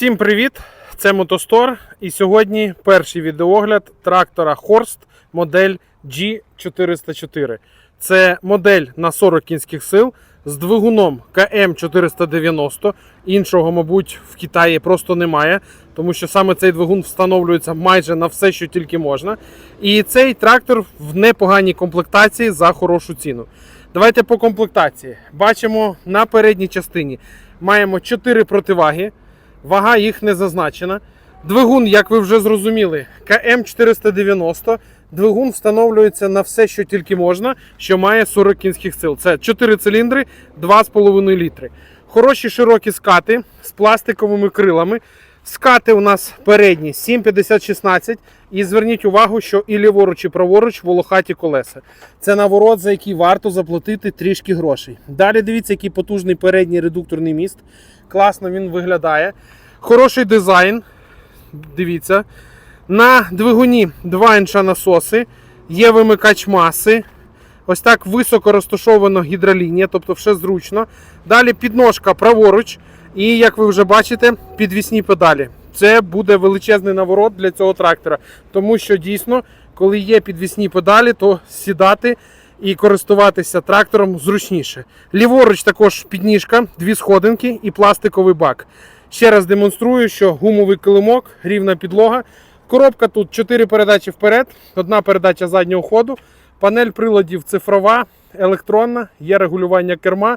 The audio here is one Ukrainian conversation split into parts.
Всім привіт! Це Мотостор. І сьогодні перший відеогляд трактора Horst модель G404. Це модель на 40 кінських сил з двигуном КМ490. Іншого, мабуть, в Китаї просто немає, тому що саме цей двигун встановлюється майже на все, що тільки можна. І цей трактор в непоганій комплектації за хорошу ціну. Давайте по комплектації. Бачимо на передній частині маємо 4 противаги. Вага їх не зазначена. Двигун, як ви вже зрозуміли, КМ490. Двигун встановлюється на все, що тільки можна, що має 40 кінських сил. Це 4 циліндри, 2,5 літри. Хороші широкі скати з пластиковими крилами. Скати у нас передні 750-16. І зверніть увагу, що і ліворуч, і праворуч волохаті колеса. Це наворот, за який варто заплатити трішки грошей. Далі дивіться, який потужний передній редукторний міст. Класно він виглядає. Хороший дизайн. Дивіться. На двигуні 2 інша насоси. Є вимикач маси. Ось так високо розташовано гідролінія, тобто все зручно. Далі підножка праворуч. І, як ви вже бачите, підвісні педалі. Це буде величезний наворот для цього трактора. Тому що дійсно, коли є підвісні педалі, то сідати і користуватися трактором зручніше. Ліворуч також підніжка, дві сходинки і пластиковий бак. Ще раз демонструю, що гумовий килимок, рівна підлога. Коробка тут 4 передачі вперед, одна передача заднього ходу. Панель приладів цифрова, електронна, є регулювання керма.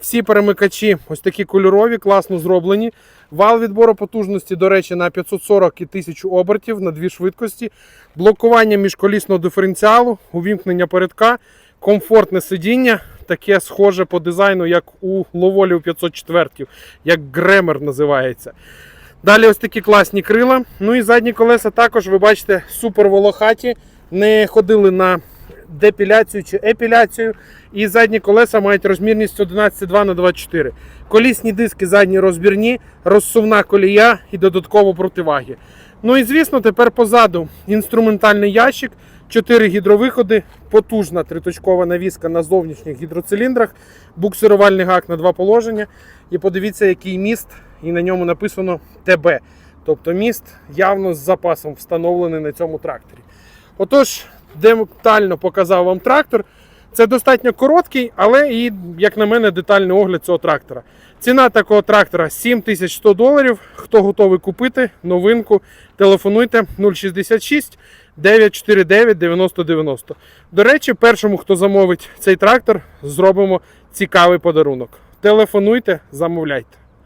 Всі перемикачі ось такі кольорові, класно зроблені. Вал відбору потужності, до речі, на 540 і 1000 обертів на дві швидкості. Блокування міжколісного диференціалу, увімкнення передка, комфортне сидіння, таке схоже по дизайну, як у Ловолів 504, як Гремер називається. Далі ось такі класні крила. Ну і задні колеса також, ви бачите, супер волохаті. Не ходили на депіляцію чи епіляцію. І задні колеса мають розмірність 11,2 на 24. Колісні диски задні розбірні, розсувна колія і додатково противаги. Ну і звісно, тепер позаду інструментальний ящик, 4 гідровиходи, потужна триточкова навіска на зовнішніх гідроциліндрах, буксирувальний гак на два положення. І подивіться, який міст, і на ньому написано ТБ. Тобто міст явно з запасом встановлений на цьому тракторі. Отож, детально показав вам трактор. Це достатньо короткий, але і, як на мене, детальний огляд цього трактора. Ціна такого трактора 7100 доларів. Хто готовий купити новинку, телефонуйте 066 949 9090. До речі, першому, хто замовить цей трактор, зробимо цікавий подарунок. Телефонуйте, замовляйте.